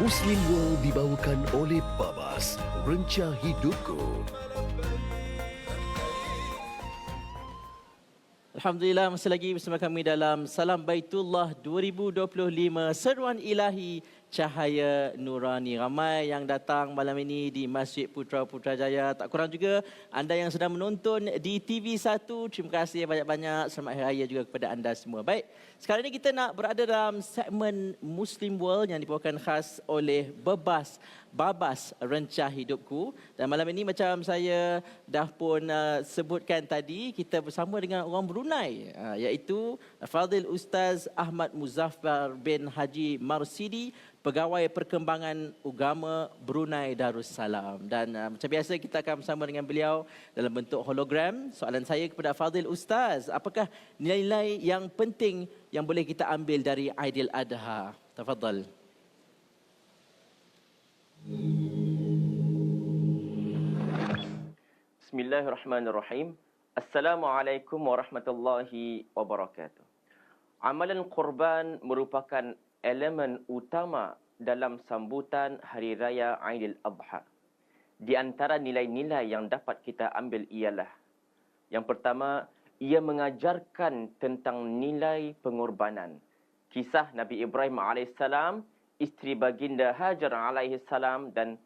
Muslim World dibawakan oleh Babas, Renca Hidupku. Alhamdulillah masih lagi bersama kami dalam Salam Baitullah 2025 Seruan Ilahi Cahaya Nurani. Ramai yang datang malam ini di Masjid Putra Putrajaya. Tak kurang juga anda yang sedang menonton di TV1. Terima kasih banyak-banyak. Selamat Hari Raya juga kepada anda semua. Baik, sekarang ini kita nak berada dalam segmen Muslim World yang dibawakan khas oleh Bebas Babas Rencah Hidupku. Dan malam ini macam saya dah pun uh, sebutkan tadi, kita bersama dengan orang Brunei. Uh, iaitu Fadil Ustaz Ahmad Muzaffar bin Haji Marsidi, Pegawai Perkembangan Ugama Brunei Darussalam. Dan uh, macam biasa kita akan bersama dengan beliau dalam bentuk hologram. Soalan saya kepada Fadil Ustaz, apakah nilai-nilai yang penting yang boleh kita ambil dari Aidil Adha? Tafadhal. Bismillahirrahmanirrahim. Assalamualaikum warahmatullahi wabarakatuh. Amalan kurban merupakan elemen utama dalam sambutan Hari Raya Aidil Adha. Di antara nilai-nilai yang dapat kita ambil ialah yang pertama, ia mengajarkan tentang nilai pengorbanan. Kisah Nabi Ibrahim AS, isteri baginda Hajar AS dan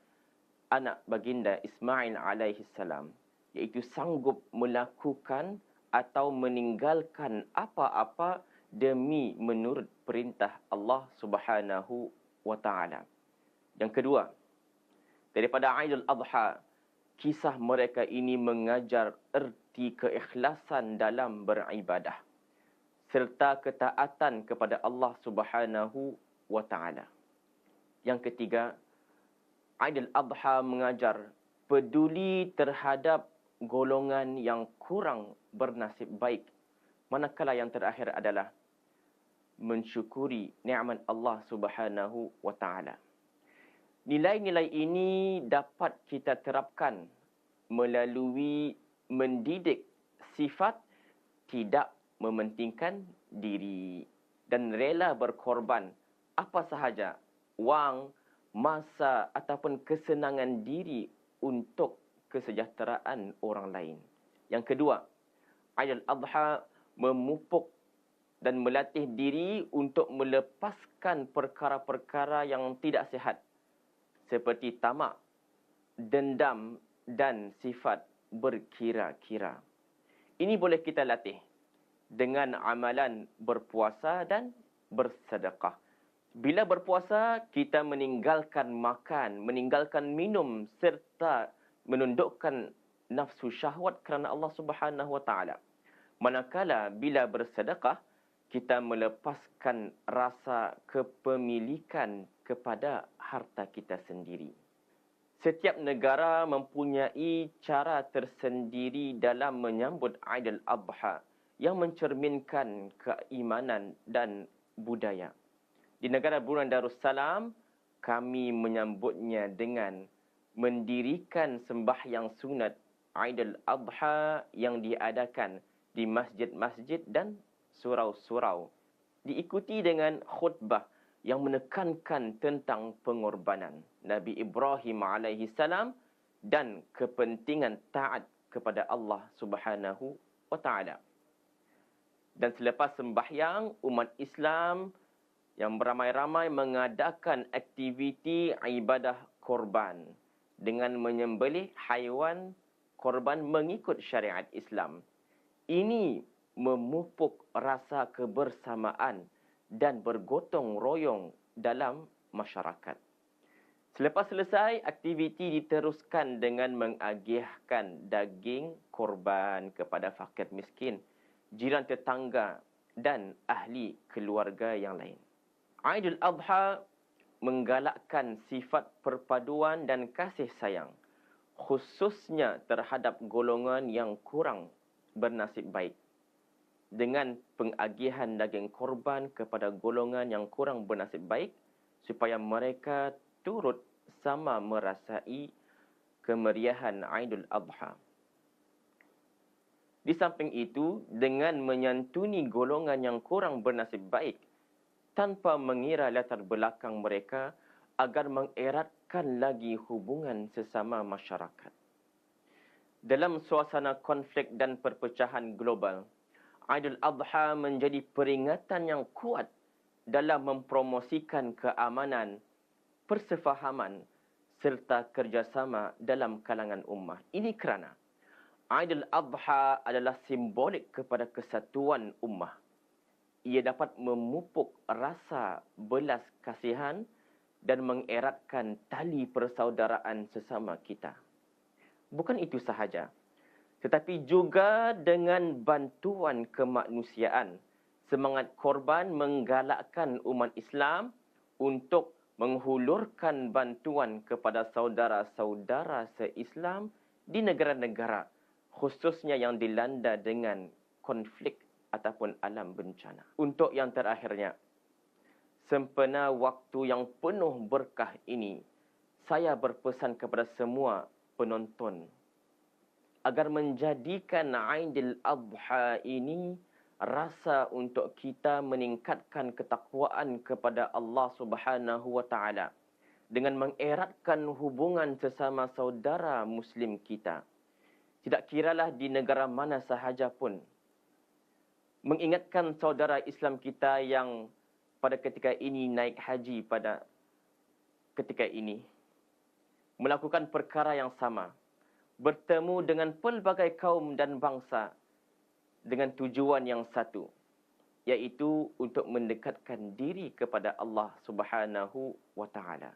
anak baginda Ismail AS iaitu sanggup melakukan atau meninggalkan apa-apa demi menurut perintah Allah Subhanahu wa taala. Yang kedua, daripada Aidul Adha, kisah mereka ini mengajar erti keikhlasan dalam beribadah serta ketaatan kepada Allah Subhanahu wa taala. Yang ketiga, Aidul Adha mengajar peduli terhadap golongan yang kurang bernasib baik. Manakala yang terakhir adalah mensyukuri nikmat Allah Subhanahu wa taala. Nilai-nilai ini dapat kita terapkan melalui mendidik sifat tidak mementingkan diri dan rela berkorban apa sahaja wang, masa ataupun kesenangan diri untuk kesejahteraan orang lain. Yang kedua, Aidil Adha memupuk dan melatih diri untuk melepaskan perkara-perkara yang tidak sihat seperti tamak, dendam dan sifat berkira-kira. Ini boleh kita latih dengan amalan berpuasa dan bersedekah. Bila berpuasa, kita meninggalkan makan, meninggalkan minum serta menundukkan nafsu syahwat kerana Allah Subhanahu wa taala. Manakala bila bersedekah kita melepaskan rasa kepemilikan kepada harta kita sendiri. Setiap negara mempunyai cara tersendiri dalam menyambut Aidil Adha yang mencerminkan keimanan dan budaya. Di negara Brunei Darussalam, kami menyambutnya dengan mendirikan sembahyang sunat Aidil Adha yang diadakan di masjid-masjid dan surau-surau. Diikuti dengan khutbah yang menekankan tentang pengorbanan Nabi Ibrahim alaihi salam dan kepentingan taat kepada Allah Subhanahu wa taala. Dan selepas sembahyang umat Islam yang beramai-ramai mengadakan aktiviti ibadah korban dengan menyembelih haiwan korban mengikut syariat Islam. Ini memupuk rasa kebersamaan dan bergotong royong dalam masyarakat. Selepas selesai, aktiviti diteruskan dengan mengagihkan daging korban kepada fakir miskin, jiran tetangga dan ahli keluarga yang lain. Aidul Adha menggalakkan sifat perpaduan dan kasih sayang khususnya terhadap golongan yang kurang bernasib baik dengan pengagihan daging korban kepada golongan yang kurang bernasib baik supaya mereka turut sama merasai kemeriahan Aidul Adha. Di samping itu, dengan menyantuni golongan yang kurang bernasib baik, tanpa mengira latar belakang mereka, agar mengeratkan lagi hubungan sesama masyarakat. Dalam suasana konflik dan perpecahan global, Aidil Adha menjadi peringatan yang kuat dalam mempromosikan keamanan, persefahaman serta kerjasama dalam kalangan ummah. Ini kerana Aidil Adha adalah simbolik kepada kesatuan ummah. Ia dapat memupuk rasa belas kasihan dan mengeratkan tali persaudaraan sesama kita. Bukan itu sahaja, tetapi juga dengan bantuan kemanusiaan, semangat korban menggalakkan umat Islam untuk menghulurkan bantuan kepada saudara-saudara se-Islam di negara-negara khususnya yang dilanda dengan konflik ataupun alam bencana. Untuk yang terakhirnya, sempena waktu yang penuh berkah ini, saya berpesan kepada semua penonton agar menjadikan Aidil Adha ini rasa untuk kita meningkatkan ketakwaan kepada Allah Subhanahu wa taala dengan mengeratkan hubungan sesama saudara muslim kita. Tidak kiralah di negara mana sahaja pun mengingatkan saudara Islam kita yang pada ketika ini naik haji pada ketika ini. Melakukan perkara yang sama. Bertemu dengan pelbagai kaum dan bangsa dengan tujuan yang satu iaitu untuk mendekatkan diri kepada Allah Subhanahu wa taala.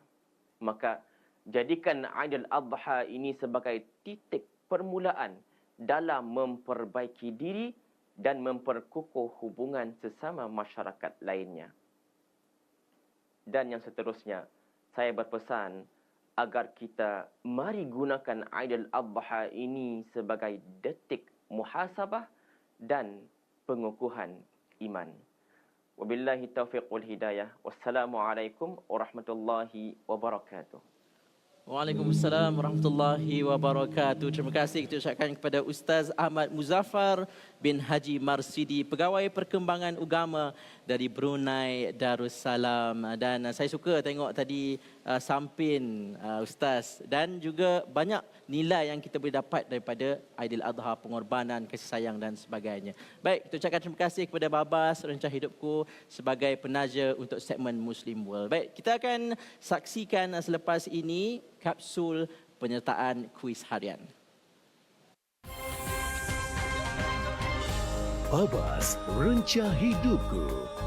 Maka jadikan Aidil Adha ini sebagai titik permulaan dalam memperbaiki diri dan memperkukuh hubungan sesama masyarakat lainnya. Dan yang seterusnya, saya berpesan agar kita mari gunakan Aidil Adha ini sebagai detik muhasabah dan pengukuhan iman. Wabillahi taufiq wal hidayah. Wassalamualaikum warahmatullahi wabarakatuh. Waalaikumsalam warahmatullahi wabarakatuh. Terima kasih kita ucapkan kepada Ustaz Ahmad Muzaffar bin Haji Marsidi, Pegawai Perkembangan Agama dari Brunei Darussalam. Dan uh, saya suka tengok tadi uh, sampin uh, Ustaz dan juga banyak nilai yang kita boleh dapat daripada Aidil Adha, pengorbanan, kasih sayang dan sebagainya. Baik, kita ucapkan terima kasih kepada Babas Rencah Hidupku sebagai penaja untuk segmen Muslim World. Baik, kita akan saksikan uh, selepas ini kapsul penyertaan kuis harian. Babas Renca Hidupku